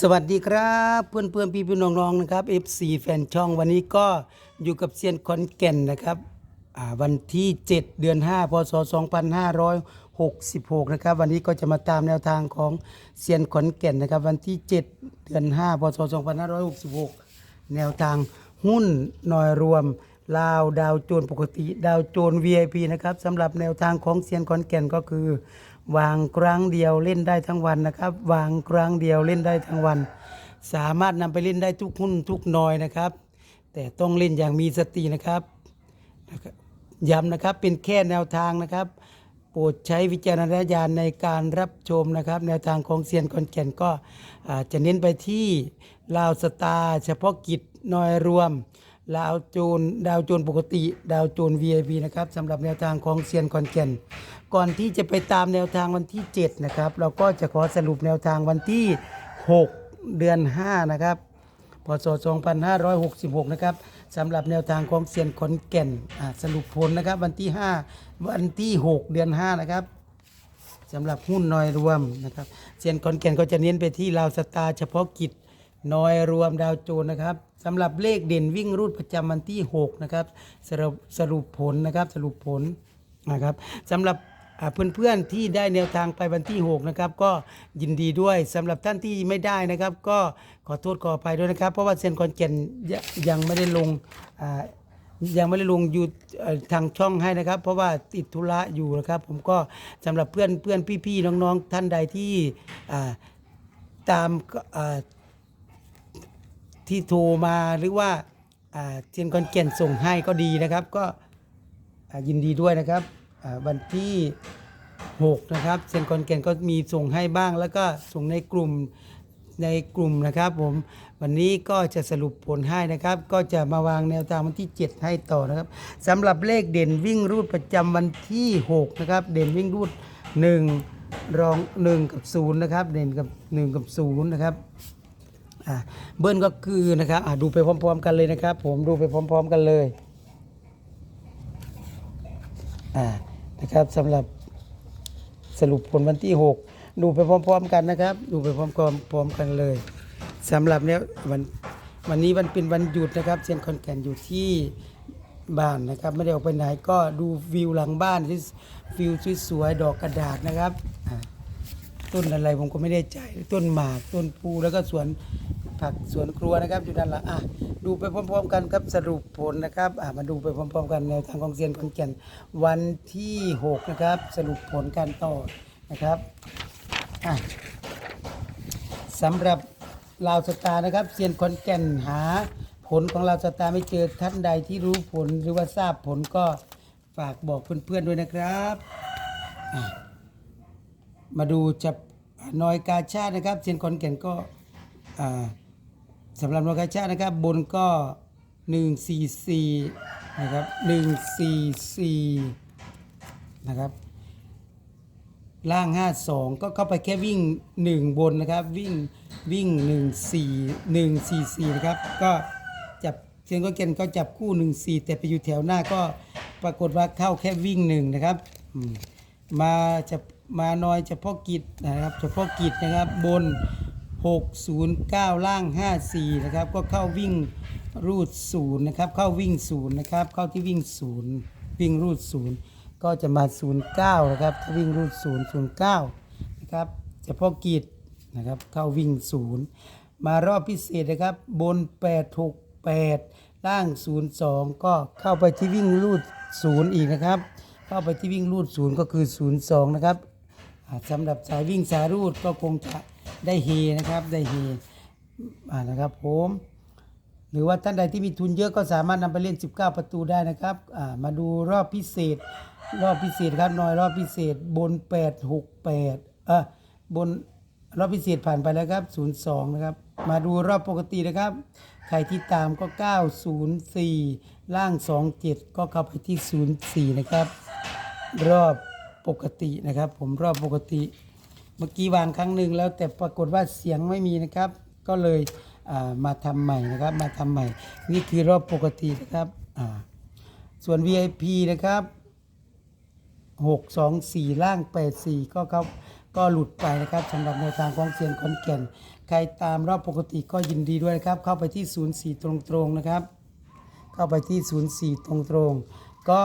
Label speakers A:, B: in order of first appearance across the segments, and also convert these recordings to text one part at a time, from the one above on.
A: สวัสดีครับเพื่อนเพื่อนพี่พี่น้องๆนะครับ FC แฟนช่องวันนี้ก็อยู่กับเซียนคอนแก่นนะครับวันที่ 7 เดือน 5 พศ 2566 นะครับ วันนี้ก็จะมาตามแนวทางของเซียนขอนแก่นนะครับ วันที่ 7 เดือน 5 พศ 2566 แนวทางหุ้นหน่อยรวมลาวดาวโจนปกติ ดาวโจน VIP นะครับสำหรับแนวทางของเซียนขอนแก่นก็คือ วางครั้งเดียวเล่นได้ทั้งวันนะครับ วางครั้งเดียวเล่นได้ทั้งวัน สามารถนำไปเล่นได้ทุกหุ้นทุกนอยนะครับ แต่ต้องเล่นอย่างมีสตินะครับย้ำนะครับเป็นแค่แนวทางนะครับ โปรดใช้วิจารณญาณในการรับชมนะครับ แนวทางของเซียนคอนแก่นก็จะเน้นไปที่ลาวสตาร์เฉพาะกิจนอยรวม ลาวโจนดาวโจนปกติ ดาวโจน VIP นะครับสำหรับแนวทางของเซียนคอนแก่นก่อนที่จะไปตามแนวทางวันที่ 7 นะครับ เราก็จะขอสรุปแนวทางวันที่ 6 เดือน 5 นะครับพศ2566 นะครับสำหรับแนวทางของเซียนขอนแก่นสรุปผลนะครับวันที่ 5 วันที่ 6 เดือน 5 นะครับสำหรับหุ้นน้อยรวมนะครับเซียนขอนแก่นก็จะเน้นไปที่ลาวสตาร์เฉพาะกิจน้อยรวมดาวโจนนะครับ สำหรับเลขเด่นวิ่งรูดประจำวันที่ 6 นะครับ สรุปสรุปผลนะครับสรุปผลนะครับสำหรับเพื่อนๆที่ได้แนวทางไปวันที่ 6 นะครับ ก็ยินดีด้วยสำหรับท่านที่ไม่ได้นะครับ ก็ขอโทษขออภัยด้วยนะครับ เพราะว่าเซียนคอนแก่นยังไม่ได้ลงยังไม่ได้ลงยูเอ่อทางช่องให้นะครับ เพราะว่าติดธุระอยู่นะครับ ผมก็สำหรับเพื่อนเพื่อนพี่ๆน้องๆ ท่านใดที่ตามา ที่โทรมาหรือว่าเทียนคอนเกนส่งให้ก็ดีนะครับ ก็ยินดีด้วยนะครับวันที่ 6 นะครับเซนคอนเกนก็มีส่งให้บ้าง แล้วก็ส่งในกลุ่มในกลุ่มนะครับผมวันนี้ก็จะสรุปผลให้นะครับ ก็จะมาวางแนวทางวันที่ 7 ให้ต่อนะครับสำหรับเลขเด่นวิ่งรูดประจำวันที่ 6 นะครับ เด่นวิ่งรูด 1 รอง 1 กับ 0 นะครับ เด่นกับ 1 กับ 0 นะครับ เบิ้ลก็คือนะครับดูไปพร้อม ๆ กันเลยนะครับ ผมดูไปพร้อม ๆ กันเลยนะครับสำหรับสรุปผลวันที่ 6 ดูไปพร้อม ๆ กันนะครับ ดูไปพร้อมๆกันเลยสำหรับเนี้ยวันวันนี้วันเป็นวันหยุดนะครับเชียนคอนแก่นอยู่ที่บ้านนะครับ ไม่ได้ออกไปไหนก็ดูวิวหลังบ้านที่วิวสวยๆดอกกระดาษนะครับอ่า ต้นอะไรผมก็ไม่ได้ใจต้นหมากต้นพูแล้วก็สวนผักสวนครัวนะครับอยู่ด้านหลังอะดูไปพร้อม ๆ กันครับสรุปผลนะครับอะมาดูไปพร้อม ๆ กันในวทางของเซียนคอนแก่นวันที่6นะครับสรุปผลการต่อนะครับอะสำหรับลาวสตาร์นะครับเซียนคอนแก่นหาผลของลาวสตาร์ไม่เจอท่านใดที่รู้ผลหรือว่าทราบผลก็ฝากบอกเพื่อนๆด้วยนะครับ มาดูจับนอยกาชาตินะครับเซียนคอนแก่นก็สำหรับนอยกาชาตินะครับ บนก็ 144 นะครับ 144 นะครับ ล่าง 52 ก็เข้าไปแค่วิ่ง 1 บนนะครับ วิ่งวิ่ง 14 144 นะครับ ก็จับเซียนคอนแก่นก็จับคู่ 14 แต่ไปอยู่แถวหน้าก็ปรากฏว่าเข้าแค่วิ่งหนึ่งนะครับมมาจะ มาน้อยเฉพาะกิจนะครับ เฉพาะกิจนะครับบน 609 ล่าง 54 นะครับ ก็เข้าวิ่งรูด0นย์นะครับ เข้าวิ่ง0นย์นะครับ เข้าที่วิ่ง0วิ่งรูด0ก็จะมา 09 นะครับ ถ้าวิ่งรูด0 09นะครับเฉพาะกิจนะครับเข้าวิ่ง0มารอบพิเศษนะครับบน 868 ล่าง 02 ก็เข้าไปที่วิ่งรูด0อีกนะครับ เข้าไปที่วิ่งรูด0ก็คือ 02 นะครับ สำหรับสายวิ่งสายรูดก็คงจะได้เฮนะครับได้เฮนะครับผมหรือว่าท่านใดที่มีทุนเยอะก็สามารถนำไปเล่น 19 ประตูได้นะครับมาดูรอบพิเศษ รอบพิเศษครับหน่อยรอบพิเศษบน 868เออบนรอบพิเศษผ่านไปแล้วครับ 02 นะครับ มาดูรอบปกตินะครับ ใครที่ตามก็ 904 ล่าง 27 ก็เข้าไปที่ 04 นะครับ รอบ ปกตินะครับ ผมรอบปกติ เมื่อกี้วางครั้งหนึ่งแล้วแต่ปรากฏว่าเสียงไม่มีนะครับ ก็เลยมาทำใหม่นะครับ มาทำใหม่ นี่คือรอบปกตินะครับส่วน VIP นะครับ 6 2 4 ล่าง 8 4 ก็เขาก็หลุดไปนะครับสำหรับแนทางของเซียนขอนแก่น ใครตามรอบปกติก็ยินดีด้วยนะครับ เข้าไปที่ 04 ตรงๆนะครับ เข้าไปที่ 04 ตรงๆก็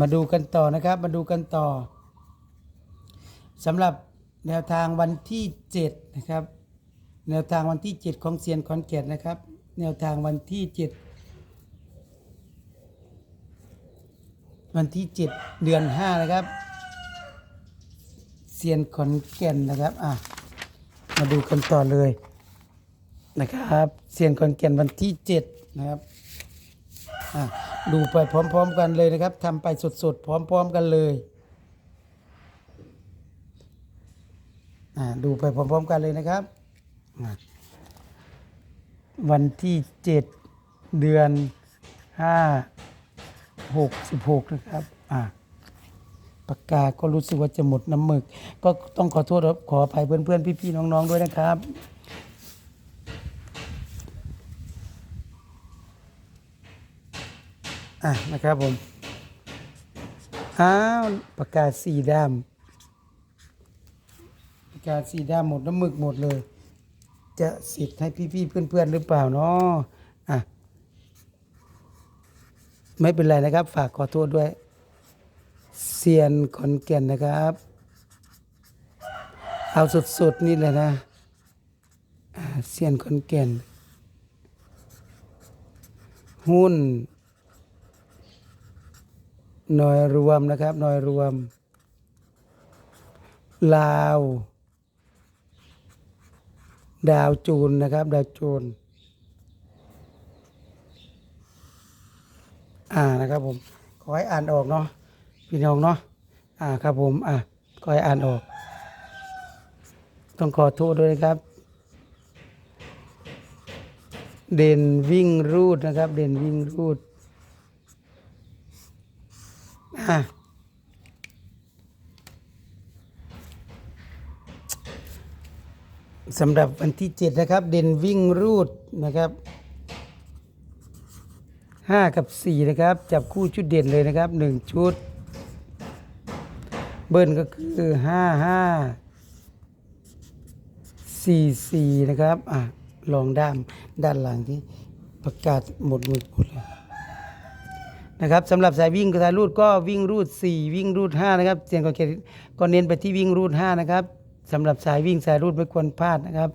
A: มาดูกันต่อนะครับ มาดูกันต่อสำหรับแนวทางวันที่7นะครับ แนวทางวันที่ 7 ของเซียนขอนแก่นนะครับ แนวทางวันที่ 7 วันที่ 7 เดือน 5 นะครับเซียนขอนแก่นนะครับอะมาดูกันต่อเลยนะครับเซียนขอนแก่นวันที่ 7 นะครับอะ ดูไปพร้อม ๆ กันเลยนะครับทำไปสดๆ พร้อม ๆ กันเลยอ่าดูไปพร้อม ๆ กันเลยนะครับ วันที่เจ็ดเดือนห้าหกสิบหกนะครับอ่าปากกาก็รู้สึกว่าจะหมดน้ำหมึก ก็ต้องขอโทษขออภัยเพื่อนๆ พี่ๆ น้อง ๆ ด้วยนะครับ อะนะครับผม อ้าวปากกาสีดำปากกาสีดำหมดน้ำหมึกหมดเลย จะสิทธิ์ให้พี่ๆเพื่อนๆหรือเปล่าเนาะอะไม่เป็นไรนะครับ ฝากขอโทษด้วยเซียนขอนแก่นนะครับ เอาสดๆนี่เลยนะเซียนขอนแก่นหุ้น หน่วยรวมนะครับ หน่วยรวม ลาว ดาวจูนนะครับ ดาวจูน อ่านะครับผม ขอให้อ่านออกเนาะพี่น้องเนาะอ่าครับผม อ่าขอให้อ่านออก ต้องขอโทษด้วยนะครับ เด่นวิ่งรูดนะครับ เด่นวิ่งรูด สำหรับวันที่เจ็ดนะครับ เด่นวิ่งรูดนะครับห้ากับสี่นะครับ จับคู่ชุดเด่นเลยนะครับหนึ่งชุด เบิ้ลก็คือห้าห้าสี่สี่นะครับ อะ ลองด้ามด้านหลังที่ประกาศหมดหมดหมดเลย นะครับสำหรับสายวิ่งกับสายรูดก็วิ่งรูด 4 วิ่งรูด5นะครับเสียงก็เก็เน้นไปที่วิ่งรูด5นะครับสำหรับสายวิ่งสายรูดไม่ควรพลาดนะครับ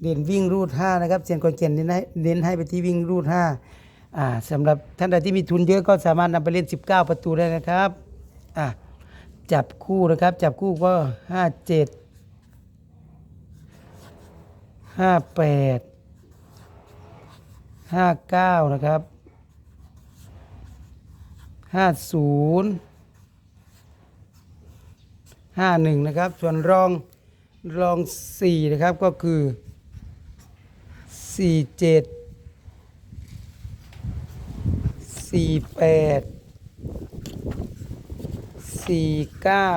A: เด่นวิ่งรูด5นะครับเสียงก็เเน้นให้เน้นให้ไปที่วิ่งรูด5อ่าสำหรับท่านใดที่มีทุนเยอะก็สามารถนำไปเล่น 19 ประตูได้นะครับอ่าจับคู่นะครับ จับคู่ก็ 5 7 5 8 5 9 นะครับ ห้าศูนย์ห้าหนึ่งนะครับ ส่วนรองรองสี่นะครับก็คือสี่เจ็ดสี่แปดสี่เก้า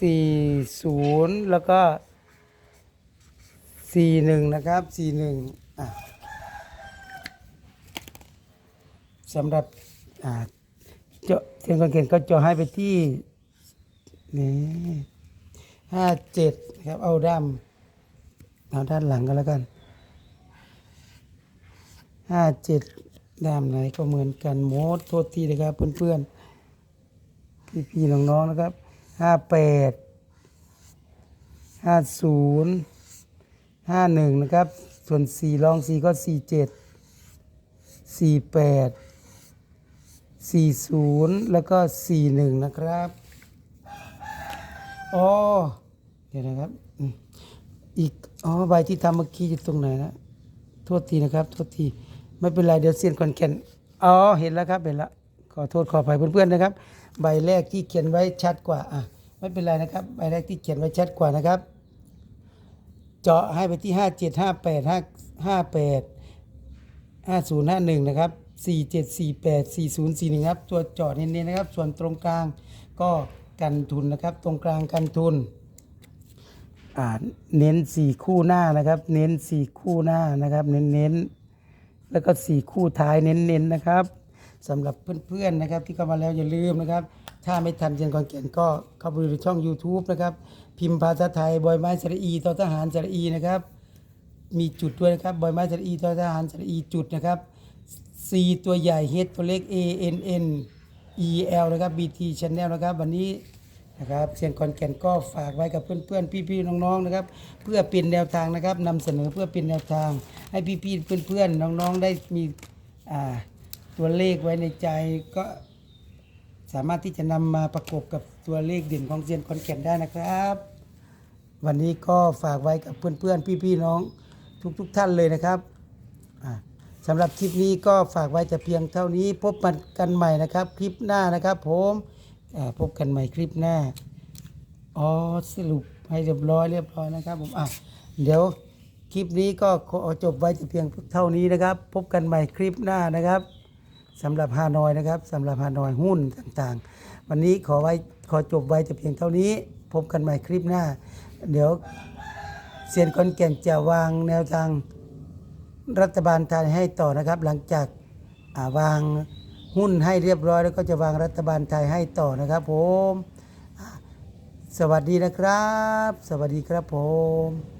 A: สี่ศูนย์แล้วก็สี่หนึ่งนะครับสี่หนึ่งอะ สำหรับเจาะเสียงกางเกนก็จะให้ไปที่นี่ห้าเจ็ดครับเอาด้ามเอาด้านหลังก็แล้วกันห้าเจ็ดด้ามไหนก็เหมือนกันโมดโทษทีนะครับเพื่อนๆพี่ๆน้องๆนะครับห้าแปดห้าศูนย์ห้าหนึ่งนะครับ ส่วนสี่รองสี่ก็สี่เจ็ดสี่แปด 40 แล้วก็ 41 นะครับ อ๋อ เดี๋ยวนะครับ อีก อ๋อ ใบที่ทำเมื่อกี้อยู่ตรงไหนนะโทษทีนะครับ โทษที ไม่เป็นไร เดี๋ยวเซียนคอนแก่นอ๋อ เห็นแล้วครับ เห็นแล้วขอโทษขออภัยเพื่อนๆนะครับ ใบแรกที่เขียนไว้ชัดกว่า อะ ไม่เป็นไรนะครับ ใบแรกที่เขียนไว้ชัดกว่านะครับ เจาะให้ไปที่ 57 58 5 58ห้าศูนย์ห้าหนึ่งนะครับ สี่เจ็ดสี่แปดสี่ศูนย์สี่หนึ่งครับตัวจาะเน้นๆนะครับ ส่วนตรงกลางก็กันทุนนะครับ ตรงกลางกันทุนอ่าเน้นสี่คู่หน้านะครับ เน้นสี่คู่หน้านะครับ เน้นๆแล้วก็สี่คู่ท้ายเน้นๆนะครับสำหรับเพื่อนๆนะครับที่เข้ามาแล้วอย่าลืมนะครับ ถ้าไม่ทันเซียนขอนแก่นก็เข้าไปดูในช่อง YouTube นะครับ พิมพ์ภาษาไทยบอยไม้สระอีต่อทหารสระอีนะครับ มีจุดด้วยนะครับบอยไม้สระอีต่อทหารสระอีจุดนะครับ C ตัวใหญ่ H ตัวเล็ก A N N E L นะครับ BT Channel นะครับ วันนี้นะครับเซียนคอนแก่นก็ฝากไว้กับเพื่อนๆ พี่ๆ น้องๆ นะครับ เพื่อเป็นแนวทางนะครับนำเสนอเพื่อเป็นแนวทาง ให้พี่ๆ เพื่อนๆ น้องๆ ได้มีอ่าตัวเลขไว้ในใจก็สามารถที่จะนำมาประกบกับตัวเลขเด่นของเซียนคอนแก่นได้นะครับ วันนี้ก็ฝากไว้กับเพื่อนๆ พี่ๆ น้องทุกๆ ท่านเลยนะครับ สำหรับคลิปนี้ก็ฝากไว้แต่เพียงเท่านี้ พบกันใหม่นะครับ คลิปหน้านะครับผมพบกันใหม่คลิปหน้าอ๋อสรุปให้เรียบร้อยเรียบร้อยนะครับผมอะเดี๋ยวคลิปนี้ก็ขอจบไว้แต่เพียงเท่านี้นะครับ พบกันใหม่คลิปหน้านะครับสำหรับฮานอยนะครับสำหรับฮานอยหุ้นต่างๆ วันนี้ขอไว้ขอจบไว้แต่เพียงเท่านี้ พบกันใหม่คลิปหน้า เดี๋ยวเซียนคอนแก่นจะวางแนวทาง รัฐบาลไทยให้ต่อนะครับ หลังจากาวางหุ้นให้เรียบร้อย แล้วก็จะวางรัฐบาลไทยให้ต่อนะครับผม สวัสดีนะครับ สวัสดีครับผม